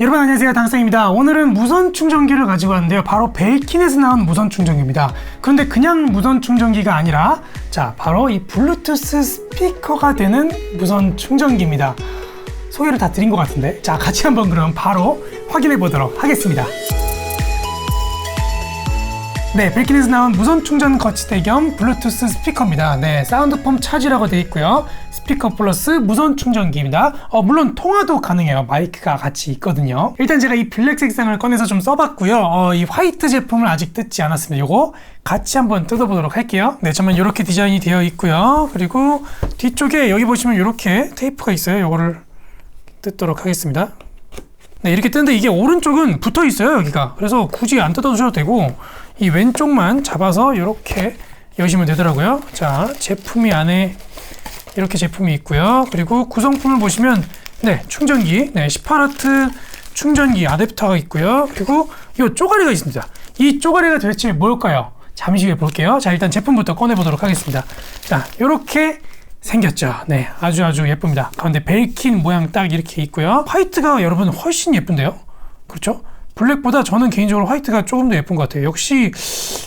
여러분 안녕하세요. 당상입니다. 오늘은 무선 충전기를 가지고 왔는데요. 바로 벨킨에서 나온 무선 충전기입니다. 그런데 그냥 무선 충전기가 아니라 자 바로 이 블루투스 스피커가 되는 무선 충전기입니다. 소개를 다 드린 것 같은데. 자 같이 한번 그럼 바로 확인해 보도록 하겠습니다 네, 벨킨에서 나온 무선 충전 거치대 겸 블루투스 스피커입니다. 네, 사운드폼 차지라고 되어 있고요. 스피커 플러스 무선 충전기입니다. 어, 물론 통화도 가능해요. 마이크가 같이 있거든요. 일단 제가 이 블랙 색상을 꺼내서 좀 써봤고요. 어, 이 화이트 제품을 아직 뜯지 않았습니다. 요거 같이 한번 뜯어보도록 할게요. 네, 저만 이렇게 디자인이 되어 있고요. 그리고 뒤쪽에 여기 보시면 이렇게 테이프가 있어요. 요거를 뜯도록 하겠습니다. 네, 이렇게 뜨는데 이게 오른쪽은 붙어 있어요, 여기가. 그래서 굳이 안 뜯어주셔도 되고, 이 왼쪽만 잡아서 이렇게 여시면 되더라고요. 자, 제품이 안에 이렇게 제품이 있고요. 그리고 구성품을 보시면, 네, 충전기, 네, 18W 충전기 아댑터가 있고요. 그리고 이 쪼가리가 있습니다. 이 쪼가리가 도대체 뭘까요? 잠시 후에 볼게요. 자, 일단 제품부터 꺼내 보도록 하겠습니다. 자, 이렇게 생겼죠. 네, 아주 아주 예쁩니다. 가운데 벨킨 모양 딱 이렇게 있고요. 화이트가 여러분 훨씬 예쁜데요. 그렇죠? 블랙보다 저는 개인적으로 화이트가 조금 더 예쁜 것 같아요. 역시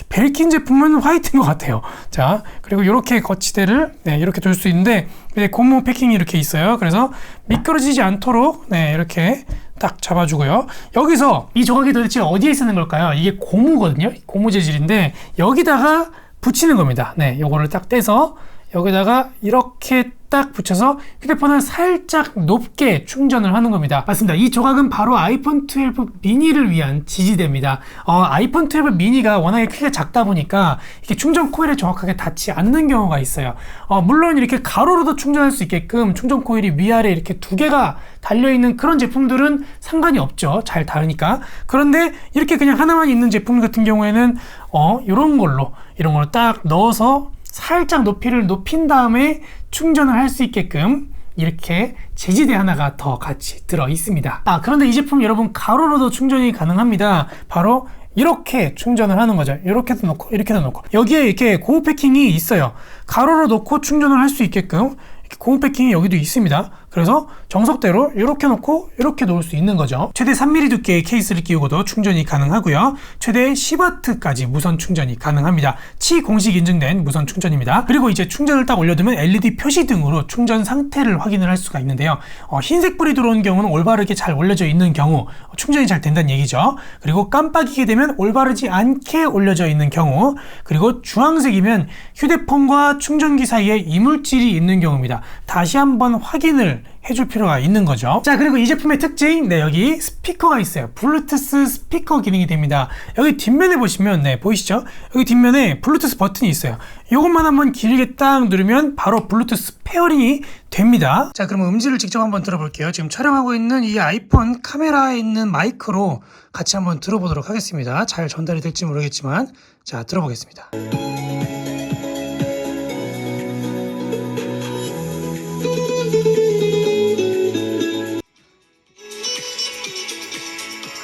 벨킨 제품은 화이트인 것 같아요. 자, 그리고 이렇게 거치대를 네, 이렇게 둘 수 있는데 네, 고무 패킹이 이렇게 있어요. 그래서 미끄러지지 않도록 네, 이렇게 딱 잡아주고요. 여기서 이 조각이 도대체 어디에 쓰는 걸까요? 이게 고무거든요. 고무 재질인데 여기다가 붙이는 겁니다. 네, 요거를 딱 떼서 여기다가 이렇게 딱 붙여서 휴대폰을 살짝 높게 충전을 하는 겁니다. 맞습니다. 이 조각은 바로 아이폰 12 미니를 위한 지지대입니다. 어, 아이폰 12 미니가 워낙에 크기가 작다 보니까 이렇게 충전 코일에 정확하게 닿지 않는 경우가 있어요. 어, 물론 이렇게 가로로도 충전할 수 있게끔 충전 코일이 위아래 이렇게 두 개가 달려있는 그런 제품들은 상관이 없죠. 잘 다르니까. 그런데 이렇게 그냥 하나만 있는 제품 같은 경우에는 어, 이런 걸로 이런 걸로 딱 넣어서 살짝 높이를 높인 다음에 충전을 할 수 있게끔 이렇게 제지대 하나가 더 같이 들어 있습니다. 아, 그런데 이 제품 여러분 가로로도 충전이 가능합니다. 바로 이렇게 충전을 하는 거죠. 이렇게도 놓고 이렇게도 놓고 여기에 이렇게 고무 패킹이 있어요. 가로로 놓고 충전을 할 수 있게끔 고무 패킹이 여기도 있습니다. 그래서 정석대로 이렇게 놓고 이렇게 놓을 수 있는 거죠. 최대 3mm 두께의 케이스를 끼우고도 충전이 가능하고요. 최대 10W까지 무선 충전이 가능합니다. 치 공식 인증된 무선 충전입니다. 그리고 이제 충전을 딱 올려두면 LED 표시 등으로 충전 상태를 확인을 할 수가 있는데요. 어, 흰색 불이 들어온 경우는 올바르게 잘 올려져 있는 경우 충전이 잘 된다는 얘기죠. 그리고 깜빡이게 되면 올바르지 않게 올려져 있는 경우 그리고 주황색이면 휴대폰과 충전기 사이에 이물질이 있는 경우입니다. 다시 한번 확인을 해줄 필요가 있는 거죠. 자, 그리고 이 제품의 특징, 네, 여기 스피커가 있어요. 블루투스 스피커 기능이 됩니다. 여기 뒷면에 보시면, 네, 보이시죠? 여기 뒷면에 블루투스 버튼이 있어요. 이것만 한번 길게 딱 누르면 바로 블루투스 페어링이 됩니다. 자, 그러면 음질을 직접 한번 들어볼게요. 지금 촬영하고 있는 이 아이폰 카메라에 있는 마이크로 같이 한번 들어보도록 하겠습니다. 잘 전달이 될지 모르겠지만, 자, 들어보겠습니다.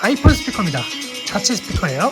아이폰 스피커입니다. 자체 스피커예요.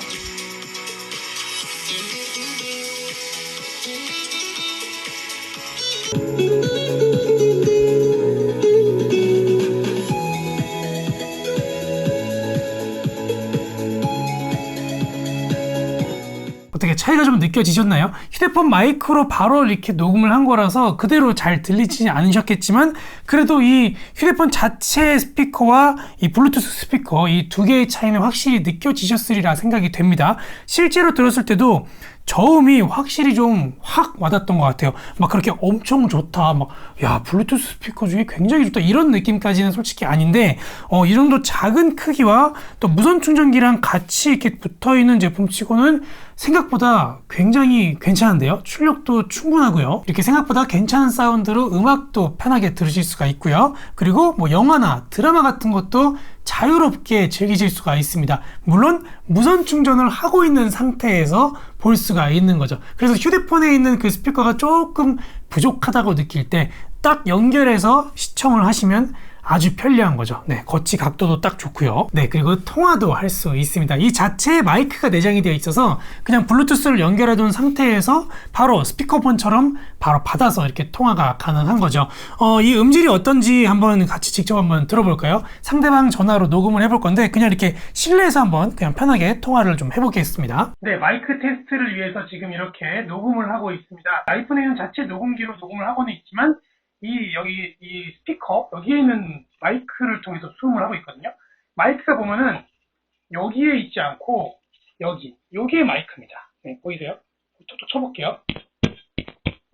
차이가 좀 느껴지셨나요? 휴대폰 마이크로 바로 이렇게 녹음을 한 거라서 그대로 잘 들리지 않으셨겠지만 그래도 이 휴대폰 자체 스피커와 이 블루투스 스피커 이 두 개의 차이는 확실히 느껴지셨으리라 생각이 됩니다. 실제로 들었을 때도 저음이 확실히 좀 확 와닿던 것 같아요. 막 그렇게 엄청 좋다. 막, 야, 블루투스 스피커 중에 굉장히 좋다. 이런 느낌까지는 솔직히 아닌데, 어, 이 정도 작은 크기와 또 무선 충전기랑 같이 이렇게 붙어 있는 제품 치고는 생각보다 굉장히 괜찮은데요. 출력도 충분하고요. 이렇게 생각보다 괜찮은 사운드로 음악도 편하게 들으실 수가 있고요. 그리고 뭐 영화나 드라마 같은 것도 자유롭게 즐기실 수가 있습니다. 물론 무선 충전을 하고 있는 상태에서 볼 수가 있는 거죠. 그래서 휴대폰에 있는 그 스피커가 조금 부족하다고 느낄 때 딱 연결해서 시청을 하시면 아주 편리한 거죠. 네, 거치 각도도 딱 좋고요. 네, 그리고 통화도 할 수 있습니다. 이 자체에 마이크가 내장이 되어 있어서 그냥 블루투스를 연결해 둔 상태에서 바로 스피커폰처럼 바로 받아서 이렇게 통화가 가능한 거죠. 어, 이 음질이 어떤지 한번 같이 직접 한번 들어볼까요? 상대방 전화로 녹음을 해볼 건데 그냥 이렇게 실내에서 한번 그냥 편하게 통화를 좀 해보겠습니다. 네, 마이크 테스트를 위해서 지금 이렇게 녹음을 하고 있습니다. 아이폰에는 자체 녹음기로 녹음을 하고는 있지만 이 여기 이 스피커 여기에는 마이크를 통해서 수음을 하고 있거든요. 마이크가 보면은 여기에 있지 않고 여기 여기에 마이크입니다. 네, 보이세요? 톡톡 쳐볼게요.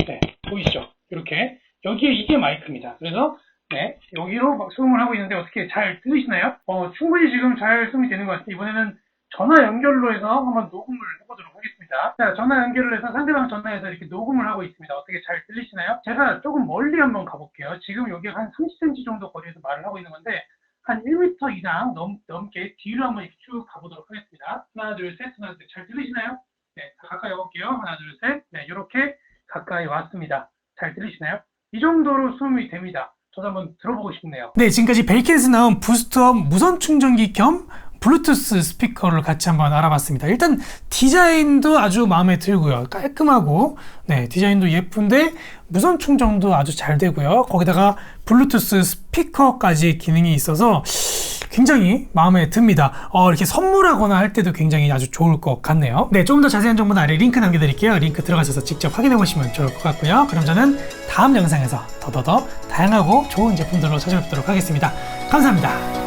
네, 보이시죠? 이렇게 여기에 이게 마이크입니다. 그래서 네, 여기로 막 수음을 하고 있는데 어떻게 잘 들리시나요? 어, 충분히 지금 잘 수음이 되는 것 같습니다. 이번에는 전화 연결로 해서 한번 녹음을 해보도록 하겠습니다. 자, 전화 연결을 해서 상대방 전화에서 이렇게 녹음을 하고 있습니다. 어떻게 잘 들리시나요? 제가 조금 멀리 한번 가볼게요. 지금 여기 한 30cm 정도 거리에서 말을 하고 있는 건데 한 1m 이상 넘, 넘게 뒤로 한번 쭉 가보도록 하겠습니다. 하나, 둘, 셋, 하나, 둘, 셋. 잘 들리시나요? 네, 가까이 와볼게요. 하나, 둘, 셋. 네, 이렇게 가까이 왔습니다. 잘 들리시나요? 이 정도로 수음이 됩니다. 저도 한번 들어보고 싶네요. 네, 지금까지 벨킨에서 나온 부스트업 무선 충전기 겸 블루투스 스피커를 같이 한번 알아봤습니다. 일단 디자인도 아주 마음에 들고요. 깔끔하고 네, 디자인도 예쁜데 무선 충전도 아주 잘 되고요. 거기다가 블루투스 스피커까지 기능이 있어서 굉장히 마음에 듭니다. 어, 이렇게 선물하거나 할 때도 굉장히 아주 좋을 것 같네요. 네, 조금 더 자세한 정보는 아래 링크 남겨드릴게요. 링크 들어가셔서 직접 확인해 보시면 좋을 것 같고요. 그럼 저는 다음 영상에서 더더더 다양하고 좋은 제품들로 찾아뵙도록 하겠습니다. 감사합니다.